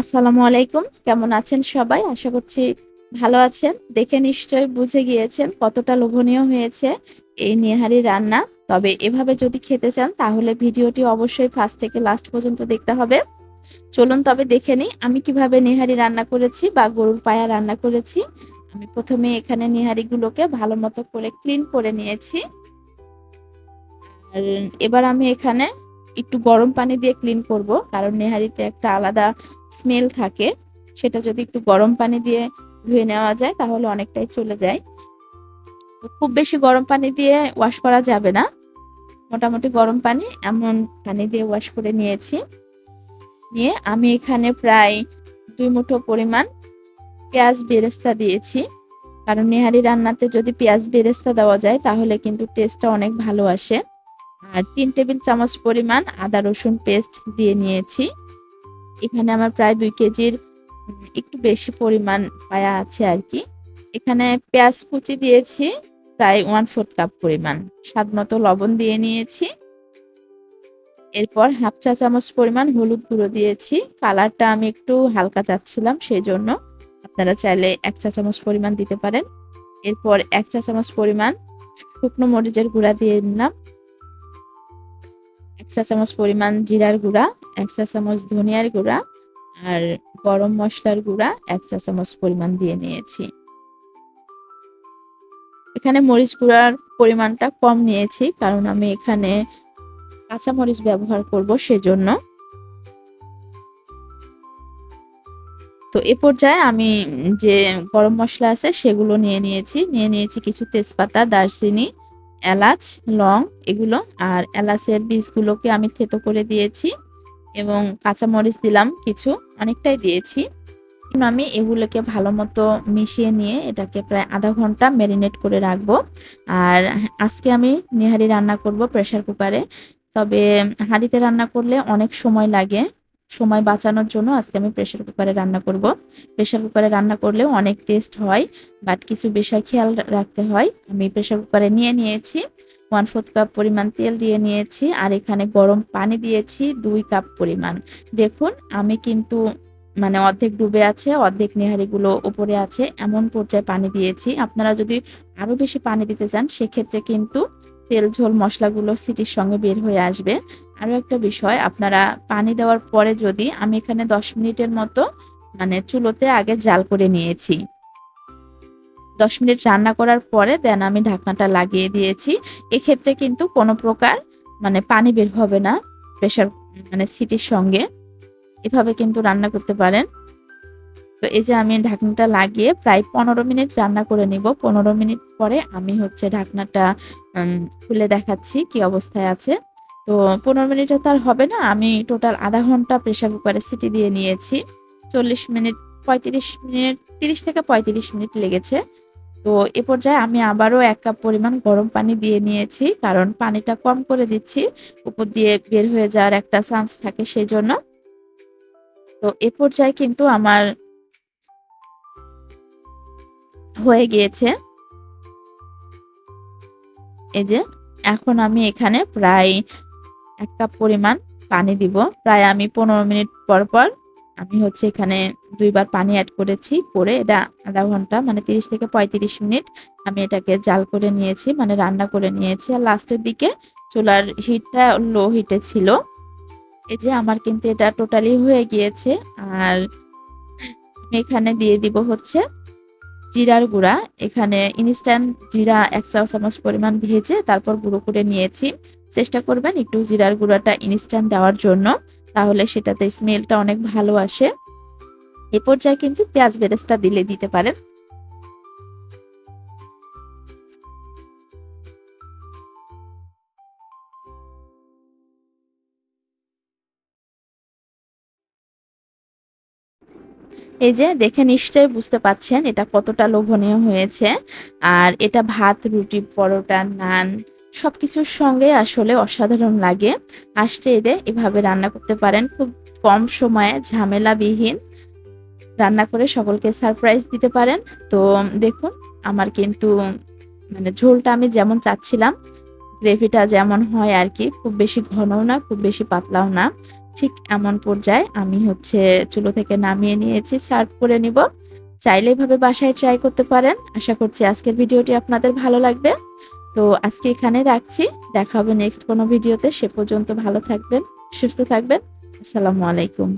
আসসালামু আলাইকুম। কেমন আছেন সবাই? আশা করছি ভালো আছেন। দেখে নিশ্চয় বুঝে গিয়েছেন কতটা লোভনীয় হয়েছে এই নেহারি রান্না। তবে এভাবে যদি খেতে চান, তাহলে ভিডিওটি অবশ্যই ফার্স্ট থেকে লাস্ট পর্যন্ত দেখতে হবে। চলুন তবে দেখে নিই, আমি কীভাবে নেহারি রান্না করেছি বা গরুর পায়া রান্না করেছি। আমি প্রথমে এখানে নেহারিগুলোকে ভালো মতো করে ক্লিন করে নিয়েছি। আর এবার আমি এখানে একটু গরম পানি দিয়ে ক্লিন করব, কারণ নেহারিতে একটা আলাদা স্মেল থাকে, সেটা যদি একটু গরম পানি দিয়ে ধুয়ে নেওয়া যায়, তাহলে অনেকটাই চলে যায়। খুব বেশি গরম পানি দিয়ে ওয়াশ করা যাবে না। মোটামুটি গরম পানি এমন পানি দিয়ে ওয়াশ করে নিয়েছি। নিয়ে আমি এখানে প্রায় দুই মুঠো পরিমাণ পেঁয়াজ বেরেস্তা দিয়েছি। কারণ নেহারি রান্নাতে যদি পেঁয়াজ বেরেস্তা দেওয়া যায়, তাহলে কিন্তু টেস্টটা অনেক ভালো আসে। আর তিন টেবিল চামচ পরিমাণ আদা রসুন পেস্ট দিয়ে নিয়েছি। এখানে আমার প্রায় দুই কেজির একটু বেশি পরিমাণ পায়া আছে আর কি। এখানে পেঁয়াজ কুচি দিয়েছি, প্রায় ওয়ান ফোর্থ কাপ পরিমাণ। স্বাদ মতো লবণ দিয়ে নিয়েছি। এরপর হাফ চা চামচ পরিমাণ হলুদ গুঁড়ো দিয়েছি। কালারটা আমি একটু হালকা চাচ্ছিলাম সেই জন্য আপনারা চাইলে এক চা চামচ পরিমাণ দিতে পারেন। এরপর এক চা চামচ পরিমাণ শুকনো মরিচের গুঁড়া দিয়ে নিলাম চা চামচ পরিমাণ জিরার গুঁড়া, এক চা চামচ ধনিয়ার গুঁড়া আর গরম মশলার গুঁড়া এক চা চামচ পরিমাণ দিয়ে নিয়েছি। এখানে মরিচ গুঁড়ার পরিমাণটা কম নিয়েছি কারণ আমি এখানে কাঁচা মরিচ ব্যবহার করব সেজন্য। তো এ পর্যায়ে আমি যে গরম মশলা আছে সেগুলো নিয়ে নিয়েছি। নিয়ে নিয়েছি কিছু তেজপাতা, দারচিনি এলাচ, লং এগুলো আর এলাচের বীজগুলোকে আমি থেতো করে দিয়েছি এবং কাঁচামরিচ দিলাম কিছু, অনেকটাই দিয়েছি। আমি এগুলোকে ভালো মতো মিশিয়ে নিয়ে এটাকে প্রায় আধা ঘণ্টা ম্যারিনেট করে রাখব। আর আজকে আমি নেহারি রান্না করব প্রেশার কুকারে তবে হাঁড়িতে রান্না করলে অনেক সময় লাগে। সময় বাঁচানোর জন্য আজকে আমি প্রেশার কুকারে রান্না করব। প্রেশার কুকারে রান্না করলেও অনেক টেস্ট হয় বাট কিছু বিষয় খেয়াল রাখতে হয়। আমি প্রেশার কুকারে নিয়ে নিয়েছি ওয়ান ফোর্থ কাপ পরিমাণ তেল দিয়ে নিয়েছি, আর এখানে গরম পানি দিয়েছি দুই কাপ পরিমাণ। দেখুন, আমি কিন্তু মানে অর্ধেক ডুবে আছে, অর্ধেক নেহারিগুলো উপরে আছে, এমন পর্যায়ে পানি দিয়েছি। আপনারা যদি আরও বেশি পানি দিতে চান, সেক্ষেত্রে কিন্তু তেল, ঝোল, মশলাগুলো সিটির সঙ্গে বের হয়ে আসবে। আরও একটা বিষয়, আপনারা পানি দেওয়ার পরে যদি আমি এখানে দশ মিনিটের মতো মানে চুলোতে আগে জাল করে নিয়েছি। দশ মিনিট রান্না করার পরে দেন আমি ঢাকনাটা লাগিয়ে দিয়েছি। এক্ষেত্রে কিন্তু কোনো প্রকার মানে পানি বের হবে না প্রেশার মানে সিটির সঙ্গে। এভাবে কিন্তু রান্না করতে পারেন। তো এই যে আমি ঢাকনাটা লাগিয়ে প্রায় পনেরো মিনিট রান্না করে নিব। পনেরো মিনিট পরে আমি হচ্ছে ঢাকনাটা খুলে দেখাচ্ছি কি অবস্থায় আছে। তো পনেরো মিনিটে তার হবে না। আমি টোটাল আধা ঘণ্টা প্রেশার কুকারে সিটি দিয়ে নিয়েছি। চল্লিশ মিনিট, পঁয়ত্রিশ মিনিট, তিরিশ থেকে পঁয়ত্রিশ মিনিট লেগেছে। তো এ পর্যায়ে আমি আবারও এক কাপ পরিমাণ গরম পানি দিয়ে নিয়েছি, কারণ পানিটা কম করে দিচ্ছি, উপর দিয়ে বের হয়ে যাওয়ার একটা চান্স থাকে সেই জন্য তো এ পর্যায়ে কিন্তু আমার হয়ে গিয়েছে। এই যে, এখন আমি এখানে প্রায় এক কাপ পরিমাণ পানি দিব। প্রায় আমি পনেরো মিনিট পর পর আমি হচ্ছে এখানে দুইবার পানি অ্যাড করেছি করে এটা আধা ঘণ্টা মানে তিরিশ থেকে পঁয়ত্রিশ মিনিট আমি এটাকে জাল করে নিয়েছি মানে রান্না করে নিয়েছি। আর লাস্টের দিকে চুলার হিটটা লো হিটে ছিল। এই যে আমার কিন্তু এটা টোটালি হয়ে গিয়েছে। আর আমি এখানে দিয়ে দিব হচ্ছে জিরার গুঁড়া। এখানে ইনস্ট্যান্ট জিরা এক চা চামচ পরিমাণ ভেজে তারপর গুঁড়ো করে নিয়েছি। চেষ্টা করবেন একটু জিরার গুঁড়াটা ইনস্ট্যান্ট দেওয়ার জন্য, তাহলে সেটাতে স্মেলটা অনেক ভালো আসে। এ পর্যায়ে কিন্তু পেঁয়াজ বেরেস্তা দিলে দিতে পারেন। এই যে দেখে নিশ্চয়ই বুঝতে পাচ্ছেন এটা কতটা লোভনীয় হয়েছে। আর এটা ভাত, রুটি, পরোটা, নান সব কিছুর সঙ্গে আসলে অসাধারণ লাগে। আসছে এদের, এভাবে রান্না করতে পারেন। খুব কম সময়ে ঝামেলাবিহীন রান্না করে সকলকে সারপ্রাইজ দিতে পারেন। তো দেখুন, আমার কিন্তু মানে ঝোলটা আমি যেমন চাচ্ছিলাম গ্রেভিটা যেমন হয় আর কি, খুব বেশি ঘনও না, খুব বেশি পাতলাও না। ঠিক এমন পর্যায়ে আমি হচ্ছে চুলো থেকে নামিয়ে নিয়েছি সার্ভ করে নিব। চাইলে এভাবে বাসায় ট্রাই করতে পারেন। আশা করছি আজকের ভিডিওটি আপনাদের ভালো লাগবে। তো আজকে এখানে রাখছি। দেখা হবে নেক্সট কোনো ভিডিওতে সে পর্যন্ত ভালো থাকবেন, সুস্থ থাকবেন। আসসালামু আলাইকুম।